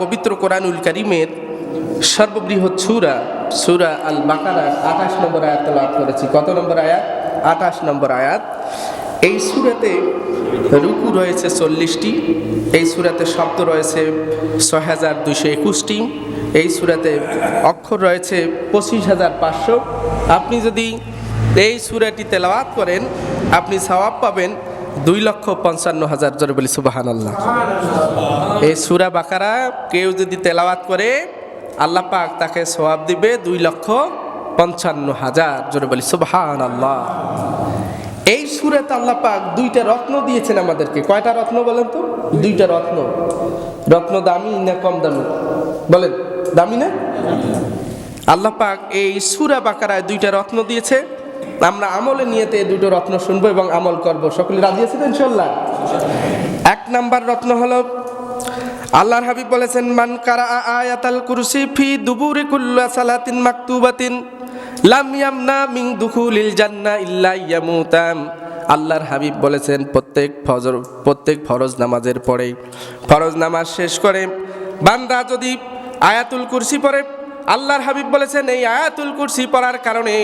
পবিত্র কোরআনুল করিমের সর্ববৃহৎ সুরা সুরা আল বাকারার আঠাশ নম্বর আয়াত তেলাওয়াত করেছি। কত নম্বর আয়াত? আঠাশ নম্বর আয়াত। এই সুরাতে রুকু রয়েছে চল্লিশটি। এই সুরাতে শব্দ রয়েছে ছয় হাজার দুইশো একুশটি। এই সুরাতে অক্ষর রয়েছে পঁচিশ হাজার পাঁচশো। আপনি যদি এই সুরাটি তেলাওয়াত করেন, আপনি সওয়াব পাবেন দুই লক্ষ পঞ্চান্ন হাজার জোরে বলি সুবাহান আল্লাহ এই সুরা বাকারা কেউ যদি তেলাওয়াত করে, আল্লাহ পাক তাকে সোয়াব দিবে দুই লক্ষ পঞ্চান্ন হাজার জোরে বলি সুবহান আল্লাহ এই সুরাতে আল্লাহ পাক দুইটা রত্ন দিয়েছেন আমাদেরকে। কয়টা রত্ন বলেন তো? দুইটা রত্ন। রত্ন দামি না কম দামি? বলেন, দামি না? আল্লাহ পাক এই সুরা বাকারায় দুইটা রত্ন দিয়েছে। আমরা আমলে নিয়েতে এই দুটো রত্ন শুনব এবং আমল করব। সকলে রাজি আছেন ইনশাল্লাহ এক নাম্বার রত্ন হলো, আল্লাহর হাবিব বলেছেন, মান কারা আয়াতাল কুরসি ফি দুবুরি কুল্লা সালাতিন মাকতুবাতিন লাম ইয়ামনা মিন দুখুলিল জান্না ইল্লা ইয়ামুতাম আল্লাহর হাবিব বলেছেন, প্রত্যেক ফজর, প্রত্যেক ফরজ নামাজের পরে ফরজ নামাজ শেষ করে বান্দা যদি আয়াতুল কুরসি পড়ে আল্লাহর হাবিব বলেছেন, এই আয়াতুল কুরসি পড়ার কারণে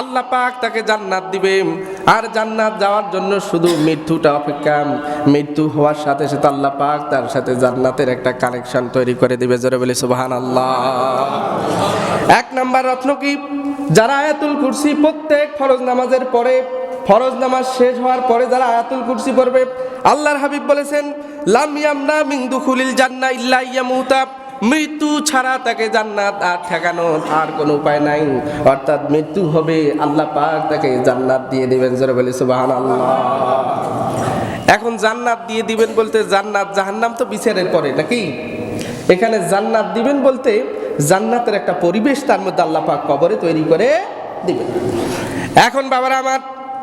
আল্লাহ পাক তাকে জান্নাত দিবে। আর জান্নাত যাওয়ার জন্য শুধু মৃত্যুটা অপেক্ষা। মৃত্যু হওয়ার সাথে সাথে আল্লাহ পাক তার সাথে জান্নাতের একটা কানেকশন তৈরি করে দিবে। জোরে বলে সুবাহান আল্লাহ এক নাম্বার রত্ন কি? যারা আয়াতুল কুরসি প্রত্যেক ফরজ নামাজের পরে, ফরজ নামাজ শেষ হওয়ার পরে যারা আয়াতুল কুরসি পড়বে, আল্লাহর হাবিব বলেছেন, লাম ইয়ামনা মিন দুখুলিল জান্নাহ ইল্লা ইয়ামুতা মৃত্যু ছাড়া তাকে জান্নাত আর ঠেকানোর আর কোনো উপায় নাই। অর্থাৎ মৃত্যু হবে, আল্লাহ পাক তাকে জান্নাত দিয়ে দেবেন, জোরে বলে সুবাহান আল্লাহ এখন জান্নাত দিয়ে দিবেন বলতে জান্নাত জাহান্নাম তো বিচারের পরে নাকি? এখানে জান্নাত দিবেন বলতে জান্নাতের একটা পরিবেশ তার মধ্যে আল্লাহ পাক কবরে তৈরি করে দিবেন। এখন বাবারা আমার,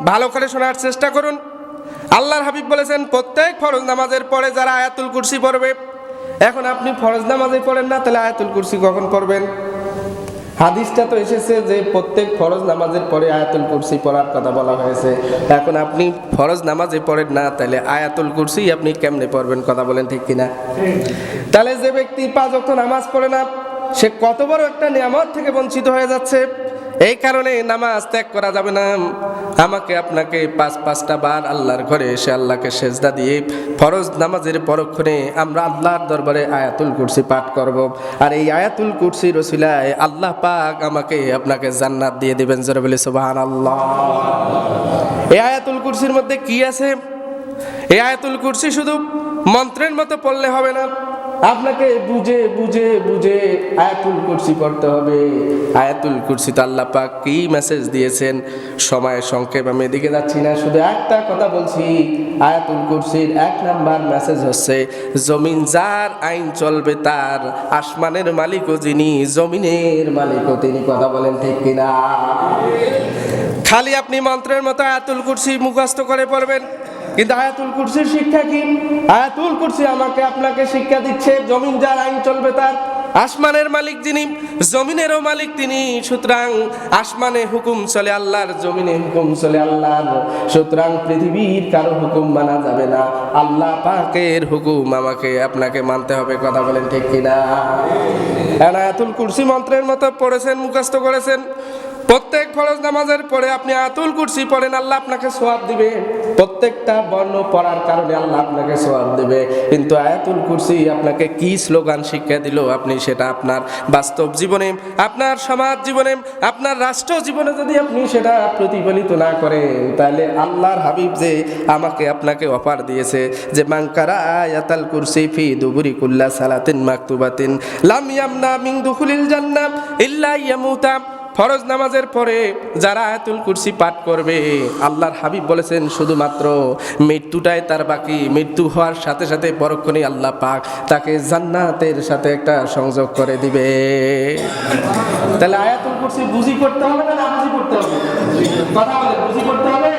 ভালো করে শোনার চেষ্টা করুন। আল্লাহর হাবিব বলেছেন, প্রত্যেক ফরজ নামাজের পরে যারা আয়াতুল কুরসি পড়বে এখন আপনি ফরজ নামাজে পড়েন না, তাহলে আয়াতুল কুরসি কখন পড়বেন? হাদিসটা তো এসেছে যে প্রত্যেক ফরজ নামাজের পরে আয়াতুল কুরসি পড়ার কথা বলা হয়েছে। এখন আপনি ফরজ নামাজে পড়েন না, তাহলে আয়াতুল কুরসি আপনি কেমনে পড়বেন কথা বলেন ঠিক কিনা? তাহলে যে ব্যক্তি পাঁচ অক্ট নামাজ পড়ে না, সে কত বড় একটা নিয়ামত থেকে বঞ্চিত হয়ে যাচ্ছে। এই কারণে নামাজ ত্যাগ করা যাবে না। আমাকে আপনাকে পাঁচ, পাঁচটা বার আল্লাহর ঘরে এসে আল্লাহকে সেজদা দিয়ে ফরজ নামাজের পরক্ষণে আমরা আল্লাহর দরবারে আয়াতুল কুরসি পাঠ করব। আর এই আয়াতুল কুরসি রসিলায় আল্লাহ পাক আমাকে আপনাকে জান্নাত দিয়ে দিবেন জোরে বলে সুবাহান আল্লাহ এই আয়াতুল কুরসির মধ্যে কি আছে? এই আয়াতুল কুরসি শুধু মন্ত্রের মতো পড়লে হবে না। আপনাকে বুঝে বুঝে বুঝে আয়াতুল কুরসি পড়তে হবে। আয়াতুল কুরসি তো আল্লাহ পাক কি মেসেজ দিয়েছেন? সময় সংক্ষেপ আমি এদিকে যাচ্ছি না, শুধু একটা কথা বলছি। আয়াতুল কুরসির এক নাম্বার মেসেজ হচ্ছে, জমিন যার আইন চলবে তার আসমানের মালিকও যিনি, জমিনের মালিকও তিনি। কথা বলেন ঠিক কিনা? খালি আপনি মন্ত্রের মতো আয়াতুল কুরসি মুখস্থ করে পড়বেন। কিন্তু আয়াতুল কুরসির শিক্ষা কি? আয়াতুল কুরসি আমাকে আপনাকে শিক্ষা দিচ্ছে, জমিন যার আইন চলবে তার। আসমানের মালিক যিনি, জমিনেরও মালিক তিনি। সুতরাং আসমানে হুকুম চলে আল্লাহর, জমিনে হুকুম চলে আল্লাহর। সুতরাং পৃথিবীর কারও হুকুম মানা যাবে না। আল্লাহ পাকের হুকুম আমাকে, আপনাকে মানতে হবে, কথা বলেন ঠিক কিনা? আয়াতুল কুরসি মন্ত্রের মতো পড়েছেন, মুখস্থ করেছেন। প্রত্যেক ফরজ নামাজের পরে আপনি আতুল কুরসি পড়েন, আল্লাহ আপনাকে সোয়াব দিবে। প্রত্যেকটা বর্ণ পড়ার কারণে আল্লাহ আপনাকে সোয়াব দিবে। কিন্তু আয়াতুল কুরসি আপনাকে কি স্লোগান শিক্ষা দিল আপনি সেটা আপনার বাস্তব জীবনে, আপনার সমাজ জীবনে, আপনার রাষ্ট্র জীবনে যদি আপনি সেটা প্রতিফলিত না করেন, তাহলে আল্লাহর হাবিব যে আমাকে আপনাকে অফার দিয়েছে যে মাংকারা আয়াতাল কুরসি ফি দুবুরি কুল্লা সালাতিন মাকতুবাতিন, লাম ইয়ামনা মিন দুখুলিল জান্নাম ইল্লা ইয়ামুতা। ফরজ নামাজের পরে যারা আয়াতুল কুরসি পাঠ করবে, আল্লাহর হাবিব বলেছেন, শুধুমাত্র মৃত্যুটাই তার বাকি। মৃত্যু হওয়ার সাথে সাথে পরক্ষণে আল্লাহ পাক তাকে জান্নাতের সাথে একটা সংযোগ করে দিবে। তাহলে আয়াতুল কুরসি বুঝি করতে হবে না বুঝি করতে হবে? কথা বলে বুঝি করতে হবে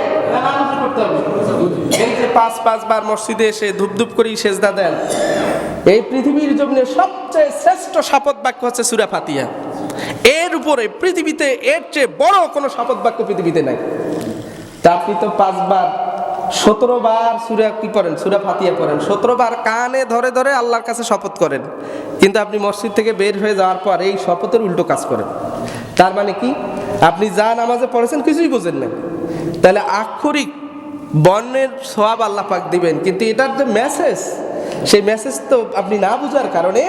পাঁচ পাঁচবার মসজিদে এসে ধূপ ধূপ করেই সেজদা দেন, এই পৃথিবীর জন্য সবচেয়ে শ্রেষ্ঠ শপথ বাক্য হচ্ছে সুরা ফাতিয়া এর উপরে পৃথিবীতে এর চেয়ে বড় কোনো শপথ বাক্য পৃথিবীতে নাই। তা আপনি তো পাঁচবার সতেরো বার সুরা কি পড়েন? সুরা ফাতিয়া পড়েন। সতেরো বার কানে ধরে ধরে আল্লাহর কাছে শপথ করেন। কিন্তু আপনি মসজিদ থেকে বের হয়ে যাওয়ার পর এই শপথের উল্টো কাজ করেন। তার মানে কি? আপনি যা নামাজে পড়েছেন কিছুই বোঝেন না তাহলে আক্ষরিক বর্ণের সব আল্লাহ পাক দিবেন। কিন্তু এটার যে মেসেজ সেই মেসেজ তো আপনি না বুঝার কারণে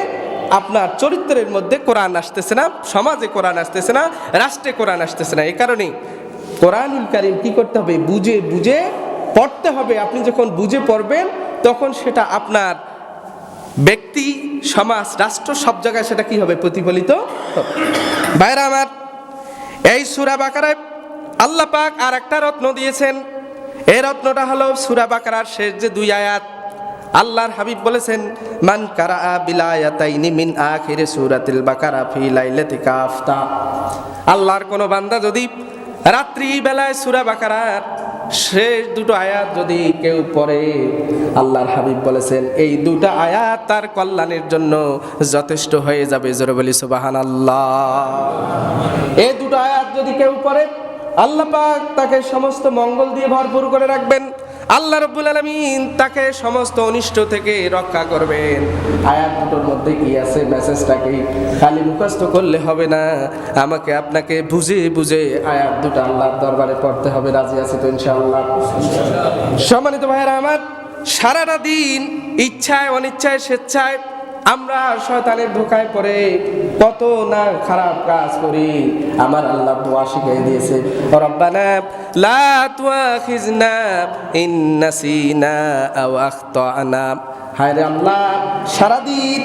আপনার চরিত্রের মধ্যে কোরআন আসতেছে না, সমাজে কোরআন আসতেছে না, রাষ্ট্রে কোরআন আসতেছে না। এই কারণেই কোরআনুল কারিম কি করতে হবে? বুঝে বুঝে পড়তে হবে। আপনি যখন বুঝে পড়বেন, তখন সেটা আপনার ব্যক্তি, সমাজ, রাষ্ট্র, সব জায়গায় সেটা কি হবে? প্রতিফলিত হবে। ভাইরা আমার, এই সুরা বাকারায় আল্লাহ পাক আর একটা রত্ন দিয়েছেন। এই রত্নটা হলো সুরা বাকারার শেষ যে দুই আয়াত। আল্লাহর হাবিব বলেছেন, মান কারা বিলায়াতাইনি মিন আখিরে সূরাতিল বাকারা ফি লাইলাতি কাফতা। আল্লাহর কোন বান্দা যদি রাত্রি বেলায় সূরা বাকারার শেষ দুটো আয়াত যদি কেউ পড়ে, আল্লাহর হাবিব বলেছেন, এই দুটো আয়াত তার কল্যাণের জন্য যথেষ্ট হয়ে যাবে। জোরে বলি সুবাহান এই দুটো আয়াত যদি কেউ পড়ে, আল্লাহ পাক তাকে সমস্ত মঙ্গল দিয়ে ভরপুর করে রাখবেন। আল্লাহ রব্বুল আলমিন তাকে সমস্ত অনিষ্ট থেকে রক্ষা করবেন। আয়াত দুটোর মধ্যে কি আছে? মেসেজটাকে খালি মুখস্থ করলে হবে না। আমাকে আপনাকে বুঝে বুঝে আয়াত দুটো আল্লাহর দরবারে পড়তে হবে। রাজি আছে তো ইনশাআল্লাহ? সম্মানিত ভাইয়েরা আমার সারাটা দিন ইচ্ছায় অনিচ্ছায় স্বেচ্ছায় আমরা শয়তানের ধোকায় পড়ে কত না খারাপ কাজ করি। আমার আল্লাহ দোয়া শিখিয়ে দিয়েছে। লা তুয়াখিজনা ইন আও আখতানা। হায় রে আল্লাহ, সারাদিন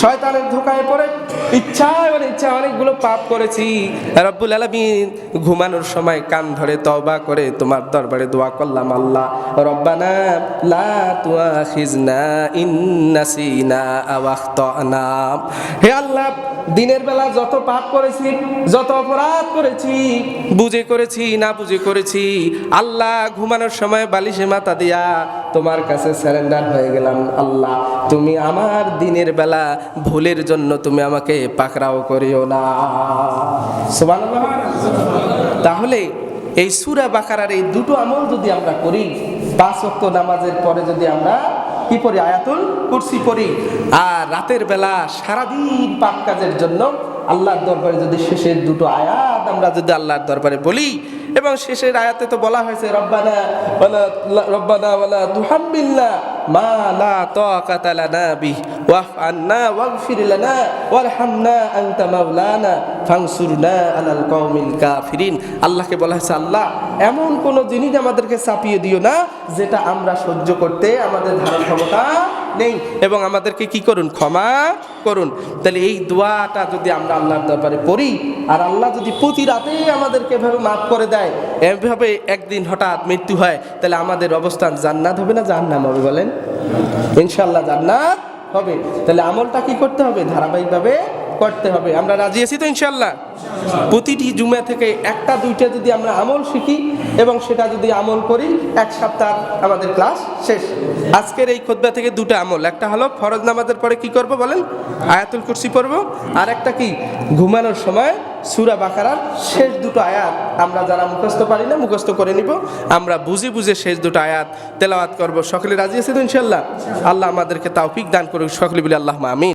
শয়তানের ধোকায় পড়ে। ইচ্ছায় অনিচ্ছা অনেকগুলো পাপ করেছি। রব্বুল আলামিন ঘুমানোর সময় কান ধরে তওবা করে তোমার দরবারে দোয়া করলাম, আল্লাহ, রব্বানা লা তুআখিজনা ইন নাসিনা আও আখতানা। হে আল্লাহ, দিনের বেলা যত পাপ করেছি, যত অপরাধ করেছি, বুঝে করেছি, না বুঝে করেছি, আল্লাহ ঘুমানোর সময় বালিশে মাথা দিয়া তোমার কাছে স্যারেন্ডার হয়ে গেলাম, আল্লাহ। তুমি আমার দিনের বেলা ভুলের জন্য তুমি আমাকে পাকড়াও করিও না। তাহলে এই সুরা বাকারার এই দুটো আমল যদি আমরা করি, পাঁচ ওয়াক্ত নামাজের পরে যদি আমরা কি পড়ি? আয়াতুল কুরসি পড়ি। আর রাতের বেলা সারাদিন পাপ কাজের জন্য আল্লাহর দরবারে যদি শেষের দুটো আয়াত আমরা যদি আল্লাহর দরবারে বলি এবং শেষের আয়াতে তো বলা হয়েছে, রব্বানা ওয়ালা রব্বানা ওয়ালা তুহাম্মিলনা মা লা তাকাতা লানা বিহ, ওয়াফ আন্না ওয়াগফির লানা, ওয়ারহামনা আনতা মাওলানা, ফানসুরনা আলাল কওমিল কাফিরিন। আল্লাহকে বলা হয়েছে, আল্লাহ, এমন কোন জিনিস আমাদেরকে চাপিয়ে দিও না, যেটা আমরা সহ্য করতে আমাদের ধারণ ক্ষমতা নেই এবং আমাদেরকে কি করুন? ক্ষমা করুন। তাহলে এই দোয়াটা যদি আমরা আল্লাহর দরবারে পড়ি, আর আল্লাহ যদি প্রতি রাতে আমাদেরকে এভাবে মাফ করে দেয়, এভাবে একদিন হঠাৎ মৃত্যু হয়, তাহলে আমাদের অবস্থান জান্নাত হবে না জাহান্নাম হবে বলেন? ইনশাল্লাহ জান্নাত হবে। তাহলে আমলটা কি করতে হবে? ধারাবাহিকভাবে করতে হবে। আমরা রাজি আছি তো ইনশাল্লাহ প্রতিটি জুমা থেকে একটা, দুইটা যদি আমরা আমল শিখি এবং সেটা যদি আমল করি, এক সপ্তাহ আমাদের ক্লাস শেষ। আজকের এই খোদ্া থেকে দুটো আমল। একটা হলো ফরজ নামাজের পরে কি করব বলেন? আয়াতুল কুরসি পড়ব। আর একটা কি? ঘুমানোর সময় সুরা বাকারার শেষ দুটো আয়াত আমরা যারা মুখস্থ পারি না, মুখস্থ করে নিব। আমরা বুঝে বুঝে শেষ দুটো আয়াত তেলাওয়াত করব। সকলে রাজি আছে তো ইনশাল্লাহ আল্লাহ আমাদেরকে তাওফিক দান করুক। সকলে বলে আল্লাহ আমিন।